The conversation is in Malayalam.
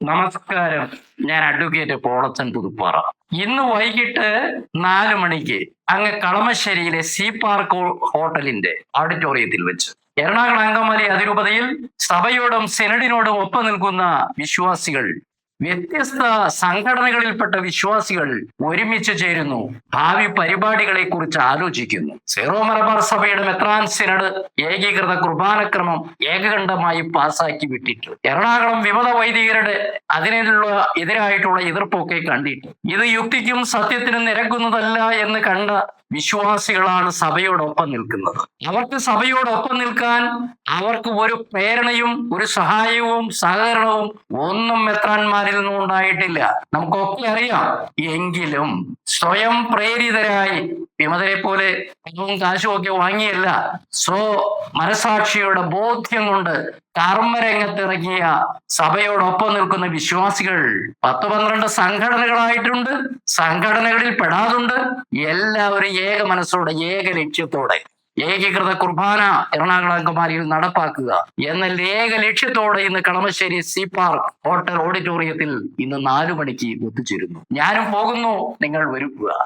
നമസ്കാരം. ഞാൻ അഡ്വക്കേറ്റ് പോളച്ചൻ പുതുപ്പാറ. ഇന്ന് വൈകിട്ട് നാല് മണിക്ക് അങ്ങ് കളമശ്ശേരിയിലെ സി പാർക്ക് ഹോട്ടലിന്റെ ഓഡിറ്റോറിയത്തിൽ വെച്ച് എറണാകുളം അങ്കമാലി അതിരൂപതയിൽ സഭയോടും സെനഡിനോടും ഒപ്പം നിൽക്കുന്ന വിശ്വാസികൾ വ്യത്യസ്ത സംഘടനകളിൽപ്പെട്ട വിശ്വാസികൾ ഒരുമിച്ച് ചേരുന്നു. ഭാവി പരിപാടികളെ കുറിച്ച് ആലോചിക്കുന്നു. സീറോ മലബാർ സഭയുടെ മെത്രാൻ സിനഡ് ഏകീകൃത കുർബാനക്രമം ഏകകണ്ഠമായി പാസാക്കി വിട്ടിട്ടു എറണാകുളം വിമത വൈദികരുടെ അതിനുള്ള എതിരായിട്ടുള്ള എതിർപ്പൊക്കെ കണ്ടിട്ടു ഇത് യുക്തിക്കും സത്യത്തിനും നിരക്കുന്നതല്ല എന്ന് കണ്ട വിശ്വാസികളാണ് സഭയോടൊപ്പം നിൽക്കുന്നത്. അവർക്ക് സഭയോടൊപ്പം നിൽക്കാൻ അവർക്ക് ഒരു പ്രേരണയും ഒരു സഹായവും സഹകരണവും ഒന്നും മെത്രാന്മാരിൽ നിന്നും ഉണ്ടായിട്ടില്ല. നമുക്കൊക്കെ അറിയാം. എങ്കിലും സ്വയം പ്രേരിതരായി വിമതരെ പോലെ പണവും കാശും വാങ്ങിയല്ല. സ്വ മനസാക്ഷിയുടെ ബോധ്യം കൊണ്ട് കർമ്മരംഗത്തിറങ്ങിയ സഭയോടൊപ്പം നിൽക്കുന്ന വിശ്വാസികൾ പത്ത് പന്ത്രണ്ട് സംഘടനകളായിട്ടുണ്ട്. സംഘടനകളിൽ പെടാതുണ്ട്. എല്ലാവരും ഏക മനസ്സോടെ ഏക ലക്ഷ്യത്തോടെ ഏകീകൃത കുർബാന എറണാകുളം അങ്കമാലിയിൽ നടപ്പാക്കുക എന്ന ഏക ലക്ഷ്യത്തോടെ ഇന്ന് കളമശ്ശേരി സി പാർക്ക് ഹോട്ടൽ ഓഡിറ്റോറിയത്തിൽ ഇന്ന് നാലു മണിക്ക് ഒത്തുചേരുന്നു ഞാനും പോകുന്നു. നിങ്ങൾ വരുക